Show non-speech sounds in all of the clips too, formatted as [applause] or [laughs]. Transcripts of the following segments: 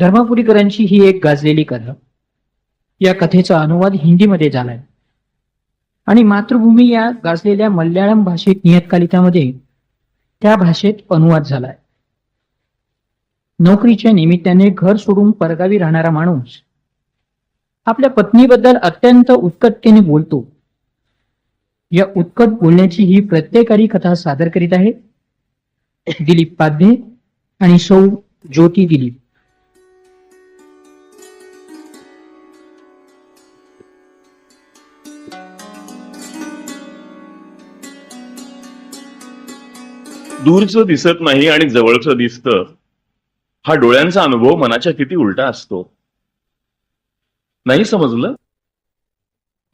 धर्मपुरीकरांची ही एक गाजलेली कथा. या कथेचा अनुवाद हिंदीमध्ये झालाय. आणि मातृभूमी या गाजलेल्या मल्याळम भाषेत नियतकालिकामध्ये त्या भाषेत अनुवाद झालाय. नोकरीच्या निमित्ताने घर सोडून परगावी राहणारा माणूस आपल्या पत्नीबद्दल अत्यंत उत्कटतेने बोलतो. या उत्कट बोलण्याची ही प्रत्येकारी कथा सादर करीत आहे. दिलीप पाध्ये आणि सौ ज्योती दिलीप. दूरचं दिसत नाही आणि जवळचं दिसतं हा डोळ्यांचा अनुभव मनाच्या किती उलटा असतो? नाही समजलं?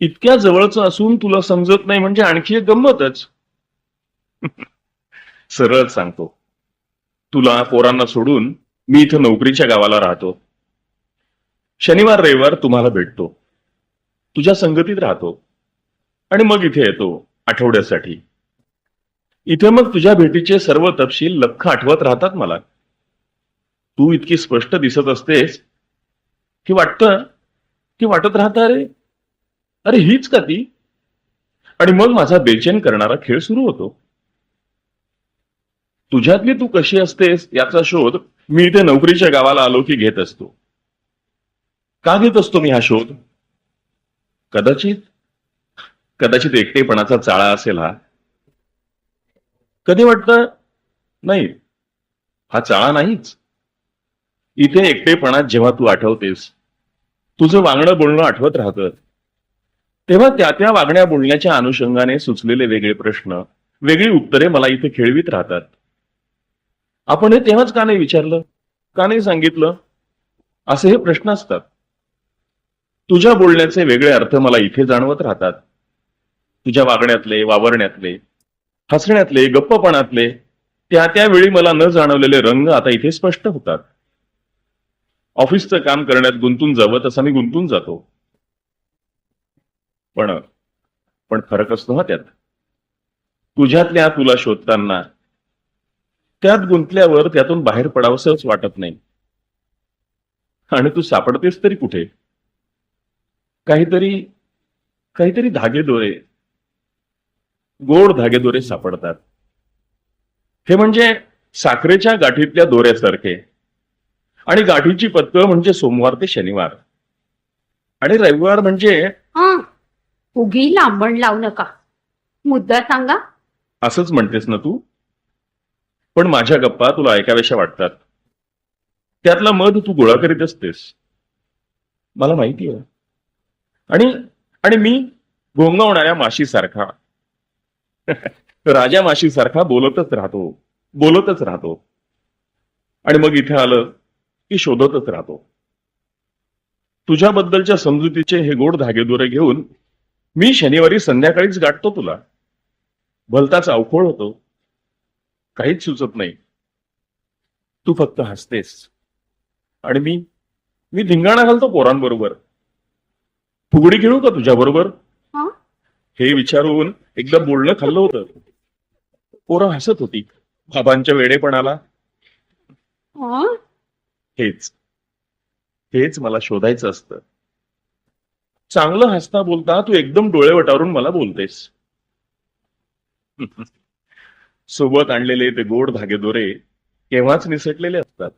इतक्या जवळचं असून तुला समजत नाही म्हणजे आणखी एक गंमतच. [laughs] सरळ सांगतो. तुला पोरांना सोडून मी इथं नोकरीच्या गावाला राहतो. शनिवार रविवार तुम्हाला भेटतो. तुझ्या संगतीत राहतो. आणि मग इथे येतो आठवड्यासाठी. इथे मग तुझ्या भेटीचे सर्व तपशील लख आठवत राहतात मला. तू इतकी स्पष्ट दिसत असतेस की वाटतं की वाटत राहत अरे अरे हीच का ती? आणि मग माझा बेचैन करणारा खेळ सुरू होतो. तुझ्यातली तू कशी असतेस याचा शोध मी इथे नोकरीच्या गावाला आलो की घेत असतो. का घेत असतो मी हा शोध? कदाचित कदाचित एकटेपणाचा चाळा असेल हा. कधी वाटतं? नाही. हा चाळा नाहीच. इथे एकटेपणात जेव्हा तू आठवतेस तुझं वागणं बोलणं आठवत राहतं. तेव्हा त्या त्या वागण्या बोलण्याच्या अनुषंगाने सुचलेले वेगळे प्रश्न वेगळी उत्तरे मला इथे खेळवीत राहतात. आपण हे तेव्हाच का नाही विचारलं? का नाही सांगितलं? असे हे प्रश्न असतात. तुझ्या बोलण्याचे वेगळे अर्थ मला इथे जाणवत राहतात. तुझ्या वागण्यातले वावरण्यातले हसण्यातले गप्पपणातले त्या त्यावेळी मला न जाणवलेले रंग आता इथे स्पष्ट होतात. ऑफिसचं काम करण्यात गुंतून जावं तसा मी गुंतून जातो. पण पण फरक असतो हा त्यात. तुझ्यातल्या तुला शोधताना त्यात गुंतल्यावर त्यातून बाहेर पडावंसंच वाटत नाही. आणि तू सापडतेस तरी कुठे? काहीतरी काहीतरी धागे दोरे गोड धागेदोरे सापडतात. हे म्हणजे साखरेच्या गाठीतल्या दोऱ्यासारखे. आणि गाठीची पत्क म्हणजे सोमवार ते शनिवार. आणि रविवार म्हणजे हा उगी लांबण लावू नका. मुद्दा सांगा. असंच म्हणतेस ना तू? पण माझ्या गप्पा तुला ऐकाव्याशा वाटतात. त्यातला मध तू गोळा करीत असतेस. मला माहिती आहे आणि आणि मी घोंगावणाऱ्या माशीसारखा. [laughs] राजा माशीसारखा बोलतच राहतो बोलतच राहतो. आणि मग इथे आलं की शोधतच राहतो. तुझ्याबद्दलच्या समजुतीचे हे गोड धागेदोरे घेऊन मी शनिवारी संध्याकाळीच गाठतो तुला. भलताच अवखोळ होतो. काहीच सुचत नाही. तू फक्त हसतेस. आणि मी मी धिंगाणा घालतो पोरांबरोबर. फुगडी खेळू का तुझ्याबरोबर? हं? विचारून एकदा बोलणं खाल्लं होतं. पोरं हसत होती. बाबांच्या वेडेपणाला. हं? हेच. हेच मला शोधायचं असतं. चांगलं हसता बोलता तू एकदम डोळे वटारून मला बोलतेस. [laughs] सोबत आणलेले ते गोड धागेदोरे केव्हाच निसटलेले असतात.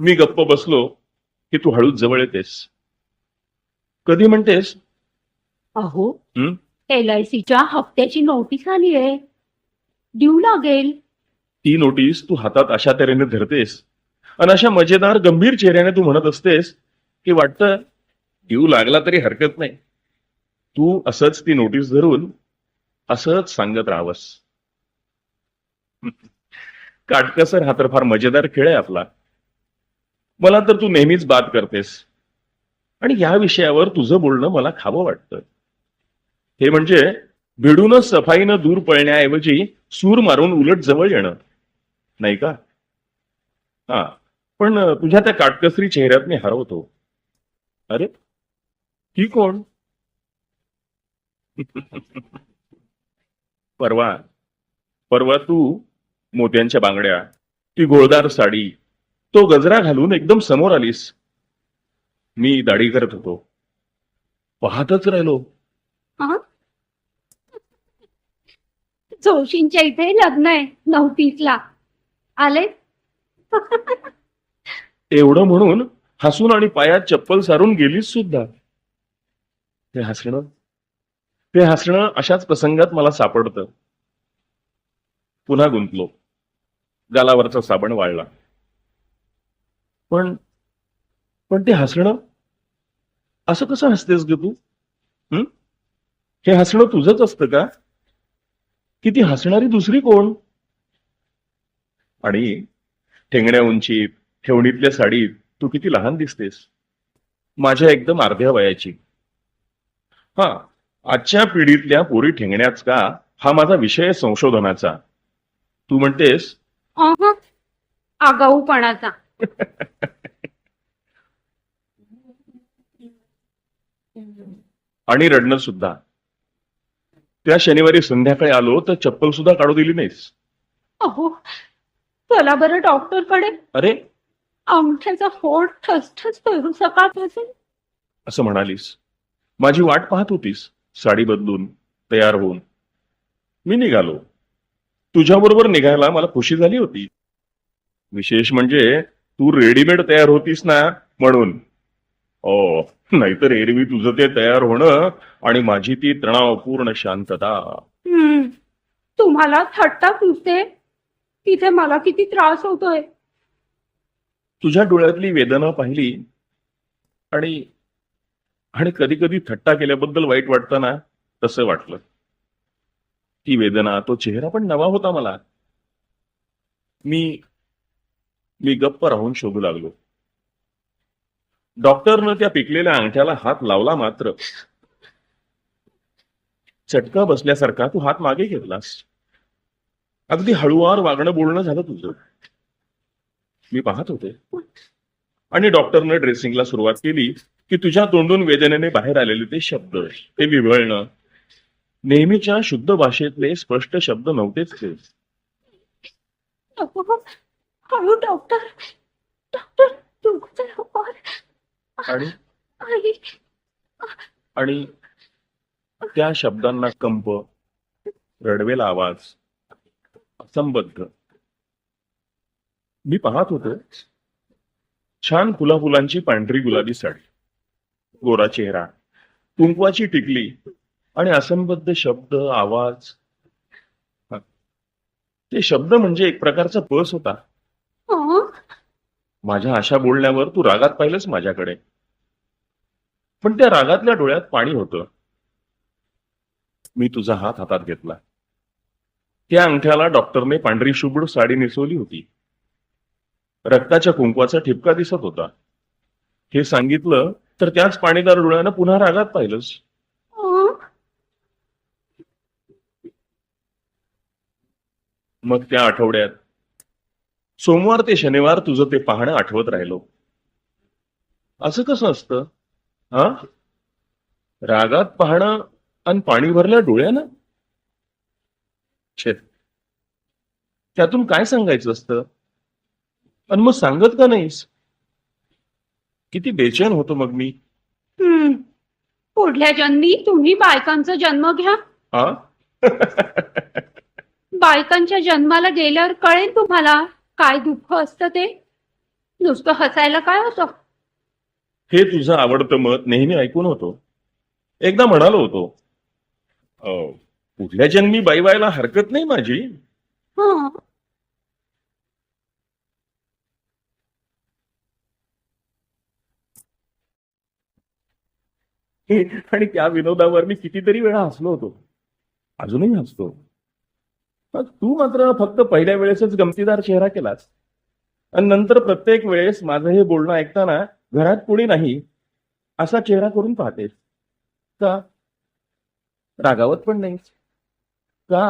मी गप्प बसलो की तू हळूच जवळ येतेस. कधी म्हणतेस अहो हं? एल आय सीच्या हप्त्याची नोटीस आली आहे. देऊ लागेल. ती नोटीस तू हातात अशा तऱ्हेने धरतेस आणि अशा मजेदार गंभीर चेहऱ्याने तू म्हणत असतेस की वाटतं येऊ लागला तरी हरकत नाही. तू असंच ती नोटीस धरून असंच सांगत राहावस. काटकसर हा तर फार मजेदार खेळ आहे आपला. मला तर तू नेहमीच बाद करतेस. आणि या विषयावर तुझं बोलणं मला खावं वाटतं. हे म्हणजे भिडून सफाईनं दूर पळण्याऐवजी सूर मारून उलट जवळ येणं. नाही का? हा. पण तुझ्या त्या काटकसरी चेहऱ्यात मी हरवतो. अरे ही कोण? [laughs] परवा परवा तू मोत्यांच्या बांगड्या ती गोळदार साडी तो गजरा घालून एकदम समोर आलीस. मी दाढी करत होतो. पाहतच राहिलो हा? जोशींच्या इथे लग्न आहे नवतीसला. आले? एवढं म्हणून हसून आणि पायात चप्पल सारून गेलीच सुद्धा. ते हसणं ते हसणं अशाच प्रसंगात मला सापडतं. पुन्हा गुंतलो. गालावरचा साबण वाळला. पण पण ते हसणं असं कसं हसतेस ग तू? हे हसणं तुझंच असतं का? की ती हसणारी दुसरी कोण? आणि ठेंगण्या उंचीत ठेवणीतल्या साडीत तू किती लहान दिसतेस? माझ्या एकदम अर्ध्या वयाची. हा आजच्या पिढीतल्या पोरी ठेंगण्याच का हा माझा विषय संशोधनाचा. तू म्हणतेस? अहं. आगाऊपणाचा. आणि रडणं सुद्धा. त्या शनिवारी संध्याकाळी आलो तर चप्पल सुद्धा काढू दिली नाहीस. अहो चला बरं डॉक्टरकडे. अरे. अंगठ्याचा फोड ठसठसतोय सकाळपासून असं म्हणालीस. माझी वाट पाहत होतीस साडी बदलून तयार होऊन. मी निघालो. तुझ्याबरोबर निघायला मला खुशी झाली होती. विशेष म्हणजे तू रेडीमेड तयार होतीस ना म्हणून. ओ नाहीतर एरवी तुझं ते तयार होणं आणि माझी ती तणावपूर्ण शांतता. हम्म. तुम्हाला थट्टा सुचते तिथे मला किती त्रास होतोय. तुझ्या डोळ्यातली वेदना पाहिली आणि आणि कधी कधी थट्टा केल्याबद्दल वाईट वाटतं ना तसं वाटलं. ती वेदना तो चेहरा पण नवा होता मला. मी मी गप्प राहून शोधू लागलो. डॉक्टरनं त्या पिकलेल्या अंगठ्याला हात लावला मात्र. चटका बसल्यासारखा तू हात मागे घेतलास अगदी हळूवार वागणं बोलणं झालं तुझं. मी पाहत होते. आणि डॉक्टरने ड्रेसिंगला सुरुवात केली की तुझ्या तोंडून वेदनेने बाहेर आलेले ते शब्द ते विवळणं. नेहमीच्या शुद्ध भाषेतले स्पष्ट शब्द नव्हतेच ते. डॉक्टर डॉक्टर आणि? आणि त्या शब्दांना कंप रडवेला आवाज असंबद्ध. मी पाहत होतो छान फुला फुलांची पांढरी गुलाबी साडी गोरा चेहरा कुंकवाची टिकली आणि असंबद्ध शब्द आवाज. ते शब्द म्हणजे एक प्रकारचा पस होता? माझ्या अशा बोलण्यावर तू रागात पाहिलंस माझ्याकडे. पण त्या रागातल्या डोळ्यात पाणी होतं. मी तुझा हात हातात घेतला. त्या अंगठ्याला डॉक्टरने पांढरी शुभ्र साडी नेसवली होती. रक्ताच्या कुंकवाचा ठिपका दिसत होता. हे सांगितलं तर त्याच पाणीदार डोळ्यानं पुन्हा रागात पाहिलंस. मग त्या आठवड्यात सोमवार ते शनिवार तुझं ते पाहणं आठवत राहिलो. असं कसं असतं? हा? रागात पाहणं आणि पाणी भरल्या डोळ्यानं? छे. त्यातून काय सांगायचं असतं? आणि मग सांगत का नाहीस? किती बेचैन होतो मग मी. पुढल्या जन्मी तुम्ही बायकांचा जन्म घ्या. हा? बायकांच्या जन्माला गेल्यावर कळेल तुम्हाला काय दुःख असतं ते. नुसतं हसायला काय होतं? हे तुझं आवडतं मत नेहमी ऐकून होतो. एकदा म्हणालो होतो पुढल्या जन्मी बाई व्हायला हरकत नाही माझी? हं. आणि त्या विनोदावर मी कितीतरी वेळा हसलो होतो. अजूनही हसतो. तू मात्र फक्त पहिल्या वेळेसच गमतीदार चेहरा केलास. आणि नंतर प्रत्येक वेळेस माझं हे बोलणं ऐकताना घरात कोणी नाही असा चेहरा करून पाहतेस का? रागावत पण नाहीस का?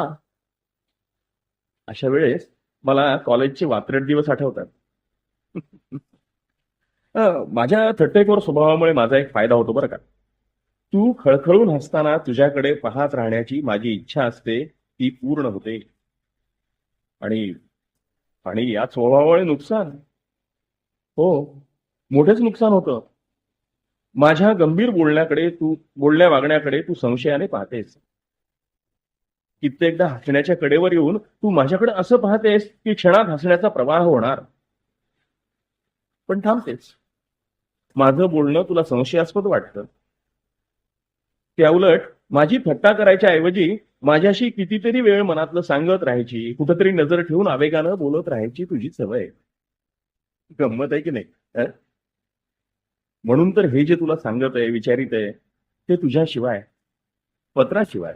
अशा वेळेस मला कॉलेजचे वात्रट दिवस आठवतात. [laughs] माझ्या थट्टेखोर स्वभावामुळे माझा एक फायदा होतो बरं का. तू खळखळून हसताना तुझ्याकडे पाहत राहण्याची माझी इच्छा असते ती पूर्ण होते. आणि आणि या स्वभावामुळे नुकसान. हो. मोठेच नुकसान होतं. माझ्या गंभीर बोलण्याकडे तू बोलण्या वागण्याकडे तू संशयाने पाहतेस. कित्येकदा हसण्याच्या कडेवर येऊन तू माझ्याकडे असं पाहतेस की क्षणात हसण्याचा प्रवाह होणार. पण थांबतेस. माझं बोलणं तुला संशयास्पद वाटतं. त्याउलट माझी थट्टा करायच्या ऐवजी माझ्याशी कितीतरी वेळ मनातलं सांगत राहायची कुठंतरी नजर ठेवून आवेगानं बोलत राहायची तुझी सवय. आहे. गंमत आहे की नाही? म्हणून तर हे जे तुला सांगत आहे विचारित आहे ते तुझ्याशिवाय पत्राशिवाय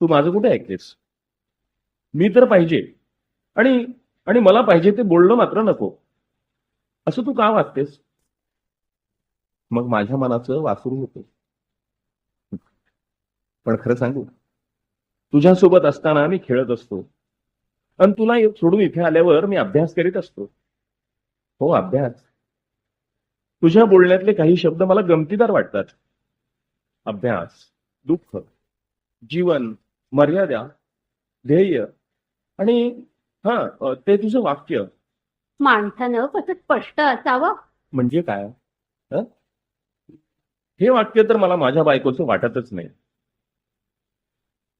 तू माझं कुठे ऐकतेस मी तर पाहिजे. आणि आणि मला पाहिजे ते बोलणं मात्र नको. असं तू का वागतेस मग माझ्या मनाचं वासरू होतं. पण खरं सांगू तुझ्यासोबत असताना मी खेळत असतो. आणि तुला सोडून इथे आल्यावर मी अभ्यास करीत असतो. हो अभ्यास. तुझ्या बोलण्यातले काही शब्द मला गमतीदार वाटतात. अभ्यास दुःख जीवन मर्यादा ध्येय आणि हा ते तुझं वाक्य. माणसानं कसं स्पष्ट असावं. म्हणजे काय? हं? हे वाक्य तर मला माझ्या बायकोचं वाटतच नाही.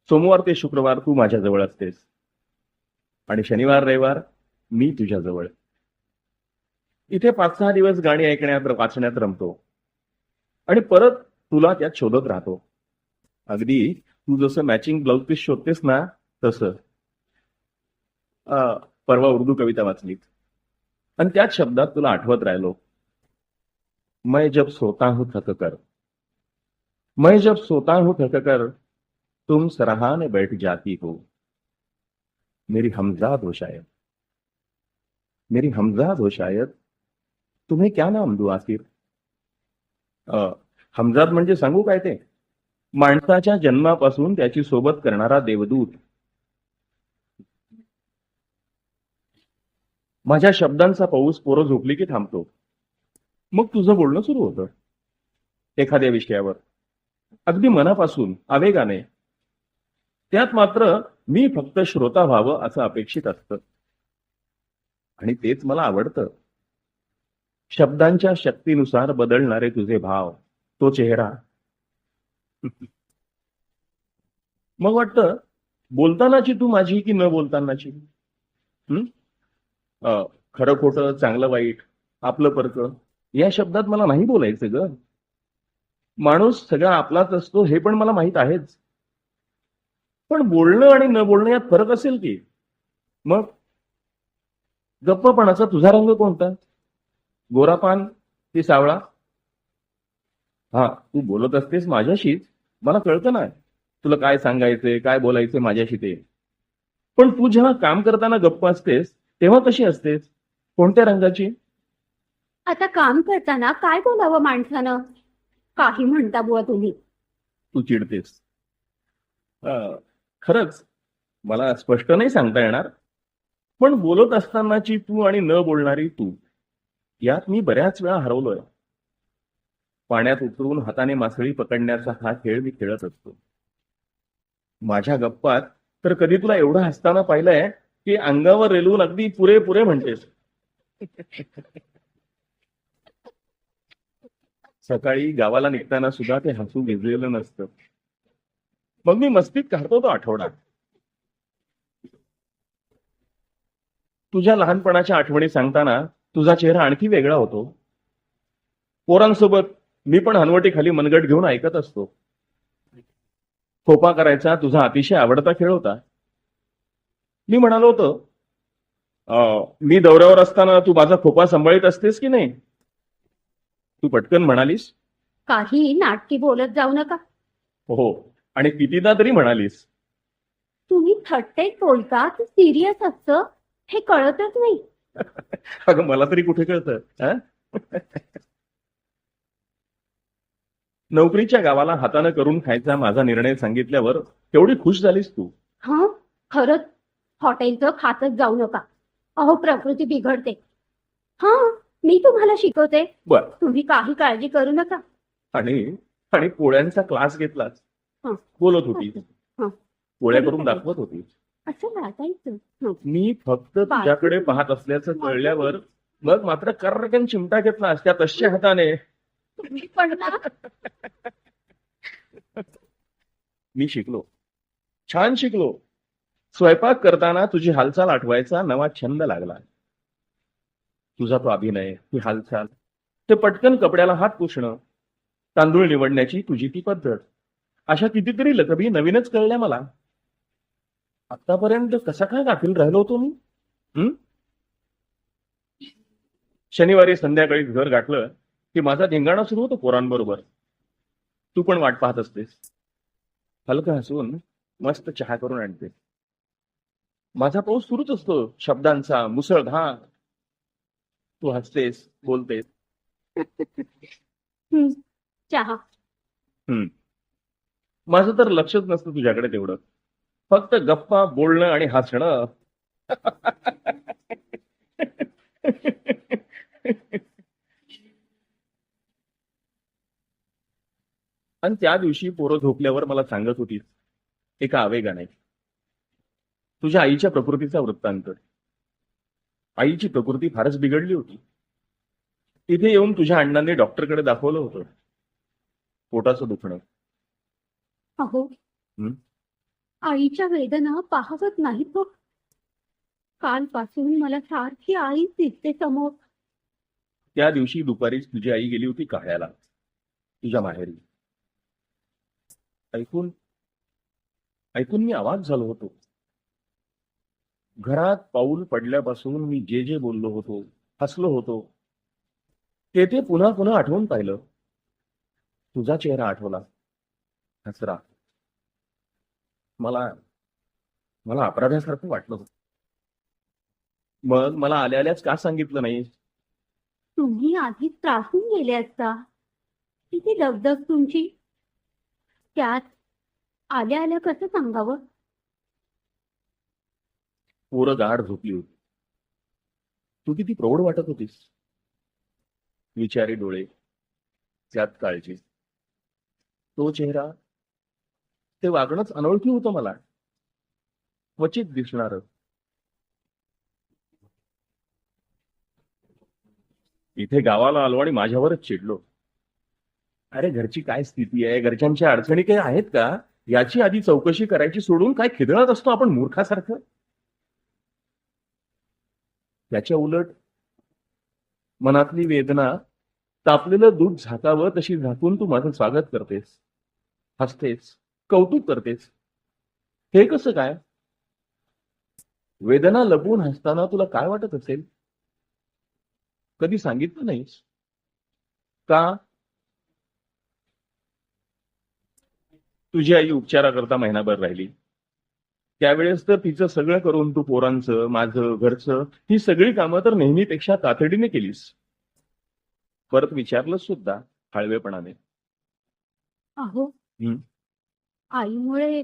सोमवार ते शुक्रवार तू माझ्या जवळ असतेस. आणि शनिवार रविवार मी तुझ्या जवळ इथे पाच सहा दिवस गाणी ऐकण्यात वाचण्यात रमतो. आणि परत तुला त्यात शोधत राहतो. अगदी तू जसं मॅचिंग ब्लाउज पीस शोधतेस ना तसं. परवा उर्दू कविता वाचलीत. आणि त्याच शब्दात तुला आठवत राहिलो. मैं जब सोता हूं थक कर. मैं जब सोता हूं थक कर तुम सराहाने बैठ जाती हो. मेरी हमजाद हो शायद. मेरी हमजाद हो शायद तुम्हें क्या नाम दू आखिर हमजाद म्हणजे सांगू काय ते? माणसाच्या जन्मापासून त्याची सोबत करणारा देवदूत. माझ्या शब्दांचा पाऊस पोरं झोपली की थांबतो. मग तुझं बोलणं सुरू होतं. एखाद्या विषयावर. अगदी मनापासून आवेगाने. त्यात मात्र मी फक्त श्रोता व्हावं असं अपेक्षित असतं. आणि तेच मला आवडतं. शब्दांच्या शक्तीनुसार बदलणारे तुझे भाव तो चेहरा. [laughs] मग वाटतं बोलतानाची तू माझी की न बोलतानाची? खरं खोटं चांगलं वाईट आपलं परक या शब्दात मला नाही बोलायचं ग. माणूस सगळा आपलाच असतो हे पण मला माहीत आहेच. पण बोलणं आणि न बोलणं यात फरक असेल की? मग गप्पपणाचा तुझा रंग कोणता? गोरापान की सावळा. हा तू बोलत असतेस माझ्याशीच मला कळतं ना तुला काय सांगायचंय काय बोलायचंय माझ्याशी ते. पण तू जेव्हा काम करताना गप्प असतेस तेव्हा कशी असतेस? कोणत्या रंगाची? आता काम करताना काय बोलावं माणसानं? काही म्हणता बुवा तुम्ही. तू चिडतेस. खरंच मला स्पष्ट नाही सांगता येणार. पण बोलत असतानाची तू आणि न बोलणारी तू. यात मी बऱ्याच वेळा हरवलोय. पाण्यात उतरून हाताने मासळी पकडण्याचा हा खेळ मी खेळत असतो. माझ्या गप्पात तर कधी तुला एवढं हसताना पाहिलंय की अंगावर रेलवून अगदी पुरे पुरे म्हणतेस सकाळी गावाला निघताना सुद्धा ते हसू भिजलेलं नसतं. मग मी मस्तीत काढतो तो आठवडा. तुझ्या लहानपणाच्या आठवणी सांगताना तुझा चेहरा आणखी वेगळा होतो. पोरांसोबत मी पण हनवटी खाली मनगट घेऊन ऐकत असतो. खोपा करायचा तुझा अतिशय आवडता खेळ होता. मी म्हणालो होतो "अं, मी दौऱ्यावर असताना तू माझा खोपा सांभाळीत असतेस की नाही? तू पटकन म्हणालीस. काही नाटकी बोलत जाऊ नका. हो आणि कितीदा तरी म्हणालीस. तुम्ही थट्टेत बोलता सिरियस असतं हे कळतच नाही. अगं मला तरी कुठे कळतं? नोकरीच्या गावाला हातानं करून खायचा माझा निर्णय सांगितल्यावर केवढी खुश झालीस तू? हा खरंच. हॉटेलचं खातच जाऊ नका. अहो प्रकृती बिघडते. हा मी तुम्हाला शिकवते. बर. तुम्ही काही काळजी करू नका. आणि आणि पोळ्यांचा क्लास घेतलाच. बोलत होती. हं. पोळ्या करून दाखवत होती. असं लाटायचं हं. मी फक्त तुझ्याकडे पाहत असल्याचं कळल्यावर मग मात्र कर्रकन चिमटा घेतलास त्या तशा हाताने. तुम्ही पण ना. मी शिकलो. छान शिकलो. स्वयंपाक करताना तुझी हालचाल आठवायचा नवा छंद लागला. तुझा तो अभिनय ती हालचाल ते पटकन कपड्याला हात पुसणं तांदूळ निवडण्याची तुझी ती पद्धत. अशा कितीतरी लकबी नवीनच कळल्या मला. आतापर्यंत कसा काय गाफील राहिलो होतो मी? हं? शनिवारी संध्याकाळी घर गाठलं की माझा धिंगाणा सुरू होतो पोरांबरोबर. तू पण वाट पाहत असतेस. हलका हसून मस्त चहा करून आणते. माझा पाऊस सुरूच असतो शब्दांचा मुसळधार तू हसतेस बोलतेस. चहा. माझं तर लक्षच नसतं तुझ्याकडे तेवढं. फक्त गप्पा बोलणं आणि हसणं. आणि त्या दिवशी पोरं झोपल्यावर मला सांगत होतीस एका आवेगाने तुझ्या आईच्या प्रकृतीचा वृत्तांत. आईची प्रकृती फारच बिघडली होती. तिथे येऊन तुझ्या अण्णांनी डॉक्टरकडे दाखवलं होतं. पोटाचं दुखणं. हं? आईच्या वेदना पाहवत नाहीत हो. कालपासून मला सारखी आईच दिसते समोर. त्या दिवशी दुपारीच तुझी आई गेली होती काळ्याला. तुझ्या माहेरी. ऐकून ऐकून मी आवाज झालो होतो. घरात पाऊल पडल्यापासून मी जे जे बोललो होतो हसलो होतो. ते ते पुन्हा पुन्हा आठवून पाहिलं. तुझा चेहरा आठवला. हसरा. मला मला अपराध्यासारखं वाटलं होतं. मग मला आल्या आल्याच का सांगितलं नाही? तुम्ही आधीच त्रासून गेले असता. किती दगदग तुमची. त्यात आल्या आल्या कसं सांगावं? पोरं गाढ झोपली होती. तू किती प्रौढ वाटत होतीस? विचारी डोळे त्यात काळजी. तो चेहरा ते वागणंच अनोळखी होतं मला. क्वचित दिसणार. इथे गावाला आलो आणि माझ्यावरच चिडलो. अरे घरची काय स्थिती आहे? घरच्यांच्या अडचणी काही आहेत का? याची आधी चौकशी करायची सोडून काय खिदळत असतो आपण मूर्खासारखं? त्याच्या उलट मनातली वेदना तापलेलं दूध झाकावं तशी झाकून तू माझं स्वागत करतेस. हसतेस. कौतुक करतेस. हे कसं काय? वेदना लपवून हसताना तुला काय वाटत असेल? कधी सांगितलं नाहीस? का? तुझी आई उपचाराकरता महिनाभर राहिली. त्यावेळेस तर तिचं सगळं करून तू पोरांचं माझं घरचं ही सगळी कामं तर नेहमीपेक्षा तातडीने केलीस. परत विचारलं सुद्धा हळवेपणाने. आईमुळे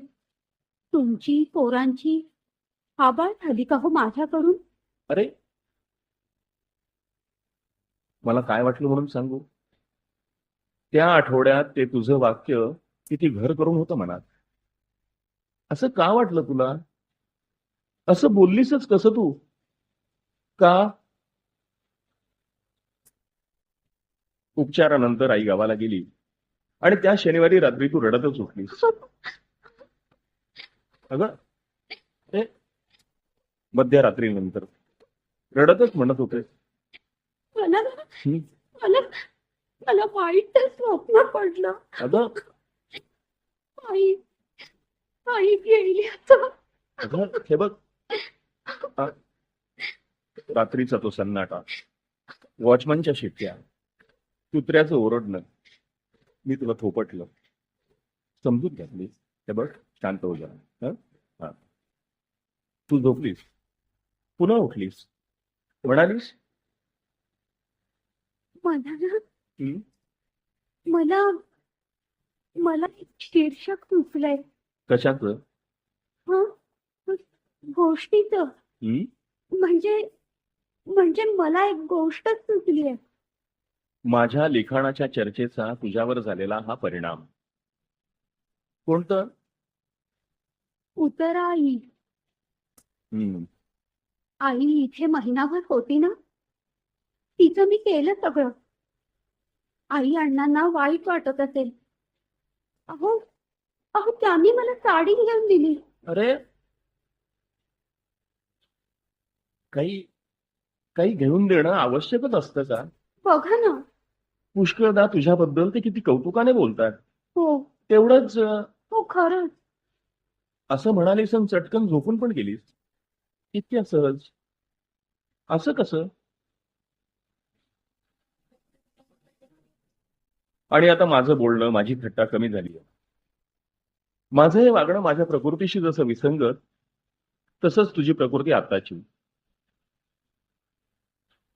तुमची पोरांची आबाळ झाली का हो माझ्याकडून? अरे! मला काय वाटलं म्हणून सांगू? त्या आठवड्यात ते तुझं वाक्य किती घर करून होतं मनात. असं का वाटलं तुला? असं बोललीसच कसं तू? का? उपचारानंतर आई गावाला गेली. आणि त्या शनिवारी रात्री तू रडतच उठलीस अगं ए, मध्यरात्रीनंतर. रडतच म्हणत होते. मला. मला मला वाईट स्वप्न पडलं. अगं. आई आई गेली आता. अगं हे बघ. रात्रीचा तो सन्नाटा. वॉचमनच्या शिट्ट्या कुत्र्याचं ओरडणं. मी तुला थोपटलं समजून घेतली हे बघ शांत हो जरा हं? हा. तू झोपलीस? पुन्हा उठलीस? म्हणालीस? मला ना? मला मला एक शीर्षक सुचलंय कशाचं? हं? गोष्टीच. हं? म्हणजे म्हणजे मला एक गोष्टच सुचली आहे माझ्या लिखाणाच्या चर्चेचा तुझ्यावर झालेला हा परिणाम. कोणतं? उतरा आई हं. आई इथे महिनाभर होती ना? तिचं मी केलं सगळं. आई अण्णांना वाईट वाटत असेल. अहो अहो त्यांनी मला साडी घेऊन दिली. अरे! काही काही घेऊन देणं आवश्यकच असतं का? बघा ना. पुष्कळदा तुझ्याबद्दल ते किती कौतुकाने बोलतात हो तेवढंच हो खरंच. असं म्हणालीस आणि चटकन झोपून पण गेलीस. इतक्या सहज. असं कसं? आणि आता माझं बोलणं माझी थट्टा कमी झाली माझं हे वागणं माझ्या प्रकृतीशी जसं विसंगत तसंच तुझी प्रकृती आताची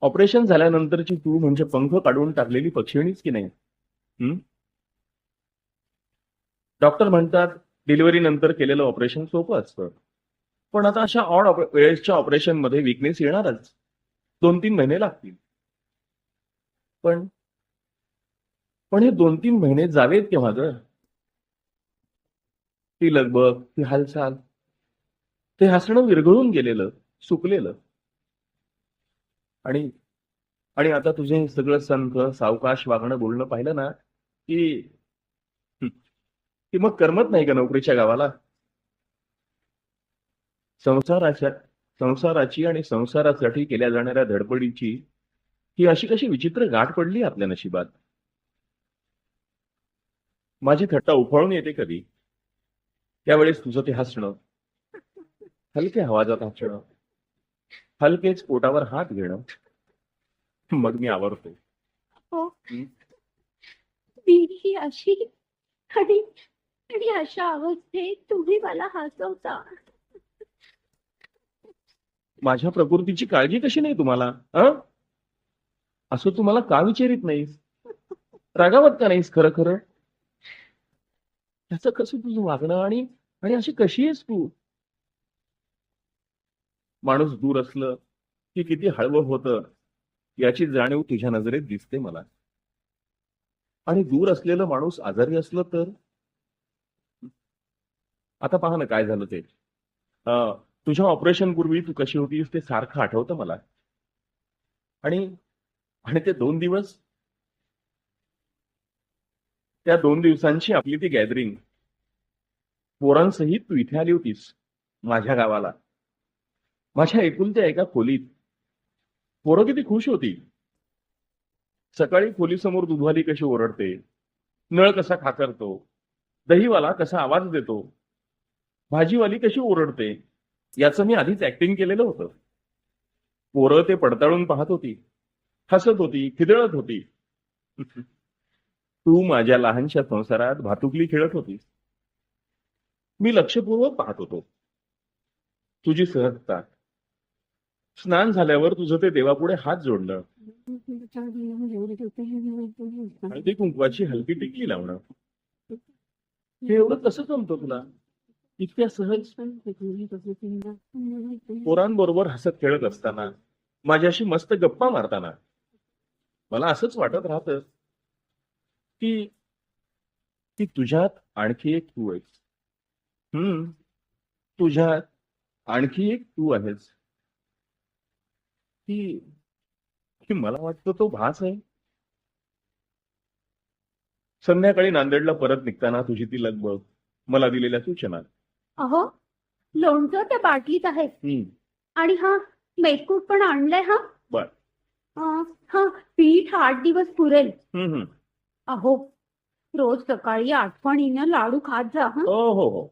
ऑपरेशन झाल्यानंतरची तू म्हणजे पंख काढून टाकलेली पक्षिणीच की नाही? डॉक्टर म्हणतात डिलिव्हरी नंतर केलेलं ऑपरेशन सोपं असतं. पण आता अशा ऑड वेळेसच्या ऑपरेशनमध्ये विकनेस येणारच. दोन तीन महिने लागतील. पण पण हे दोन तीन महिने जावेत केव्हा तर ती लगबग ती हालचाल. ते हसणं विरघळून गेलेलं सुकलेलं. आणि आणि आता तुझे हे सगळं संत सावकाश वागणं बोलणं पाहिलं ना की की मग करमत नाही का नोकरीच्या गावाला? संसाराच्या संसाराची आणि संसारासाठी केल्या जाणाऱ्या धडपडीची ही अशी कशी विचित्र गाठ पडली आपल्या नशिबात? माझी थट्टा उफाळून येते कधी. त्यावेळेस तुझं ते हसणं हलक्या आवाजात हसणं. हलकेच पोटावर हात घेणं. मग मी आवरतो. हो? मी अशी आणि आणि अशा अवस्थेत तुम्ही मला हसवता. माझ्या प्रकृतीची काळजी कशी नाही तुम्हाला अं? असं तुम्हाला का विचारित नाहीस? रागावत का नाहीस खरं खरं? त्याचं कसं तुझं वागणं आणि आणि अशी कशी आहेस तू? माणूस दूर असलं की किती हळवं होतं याची जाणीव तुझ्या नजरेत दिसते मला. आणि दूर असलेलं माणूस आजारी असलं तर? आता पहा ना काय झालं ते. अं, तुझ्या ऑपरेशन पूर्वी तू कशी होतीस ते सारखं आठवतं मला. आणि आणि ते दोन दिवस? त्या दोन दिवसांची आपली ती गॅदरिंग पोरांसहित तू इथे आली होतीस माझ्या गावाला. माझ्या एकुलत्या एका खोलीत पोरं किती खुश होती. सकाळी खोलीसमोर दुधवाली कशी ओरडते नळ कसा खाकरतो दहीवाला कसा आवाज देतो भाजीवाली कशी ओरडते याचं मी आधीच ऍक्टिंग केलेलं होतं. पोरं ते पडताळून पाहत होती हसत होती खिदळत होती. तू माझ्या लहानशा संसारात भातुकली खेळत होतीस मी लक्षपूर्वक पाहत होतो. तुझी सहजता स्नान झाल्यावर तुझं ते देवापुढे हात जोडणं हळदी कुंकवाची हलकी टिकली लावणं. हे एवढं कसं जमतो तुला? इतक्या सहज? पोरांबरोबर हसत खेळत असताना माझ्याशी मस्त गप्पा मारताना मला असंच वाटत राहत की की तुझ्यात आणखी एक तू आहेस. हम्म तुझ्यात आणखी एक तू आहेस. की की मला वाटतं तो भास आहे. संध्याकाळी नांदेडला परत निघताना तुझी ती लगबग मला दिलेल्या सूचना. अहो लोणचं त्या बाटलीत आहे. आणि हा मेथकूट पण आणलंय हा? बर. अं, हा पीठ आठ दिवस पुरेल. हम्म हम्म. अहो रोज सकाळी आठवणीनं लाडू खात जा हं? हो हो हो.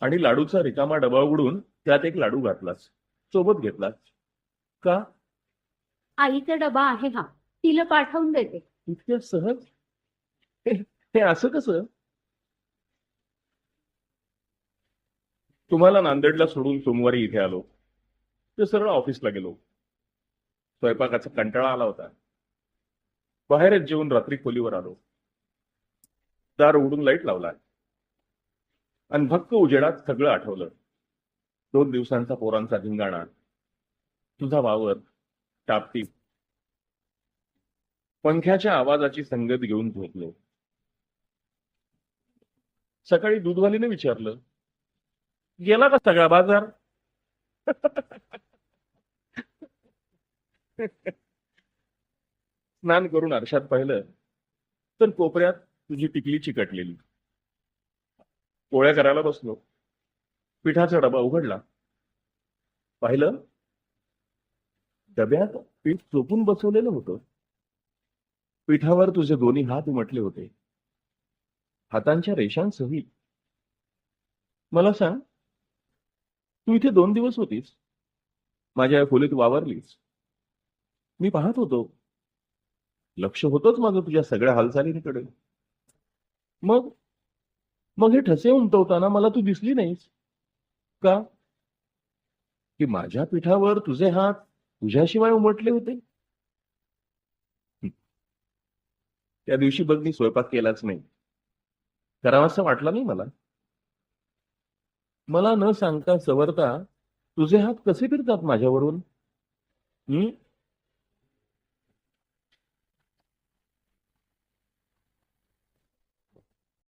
आणि लाडूचा रिकामा डबा उघडून त्यात एक लाडू घातलास. सोबत घेतलास. का? आईचा डबा आहे हा. तिला पाठवून देते. इतक्या सहज? हे हे असं कसं? तुम्हाला नांदेडला सोडून सोमवारी इथे आलो. ते सरळ ऑफिसला गेलो. स्वयंपाकाचा कंटाळा आला होता. बाहेरच जेवून रात्री खोलीवर आलो. दार उघडून लाइट लावला. आणि भक्क उजेडात सगळं आठवलं. दोन दिवसांचा पोरांचा धिंगाणा. तुझा वावर टापटीप पंख्याच्या आवाजाची संगत घेऊन झोपलो. सकाळी दूधवालीने विचारलं गेला का सगळा बाजार? [laughs] स्नान करून आरशात पाहिलं तर कोपऱ्यात तुझी टिकली चिकटलेली. पोळ्या करायला बसलो. पिठाचा डबा उघडला. पाहिलं डब्यात पीठ चोपून बसवलेलं होतं. पिठावर तुझे दोन्ही हात उमटले होते. हातांच्या रेषांसही मला सांग तू इथे दोन दिवस होतीस. माझ्या खोलीत वावरलीस. मी पाहत होतो. लक्ष होतंच माझं तुझ्या सगळ्या हालचालींकडे. मग मग हे ठसे उमटवताना मला तू दिसली नाहीस. का? की माझ्या पिठावर तुझे हात तुझ्याशिवाय उमटले होते? त्या दिवशी बघ मी स्वयंपाक केलाच नाही. करावासा वाटला नाही मला. मला न सांगता सवरता तुझे हात कसे फिरतात माझ्यावरून? हम्म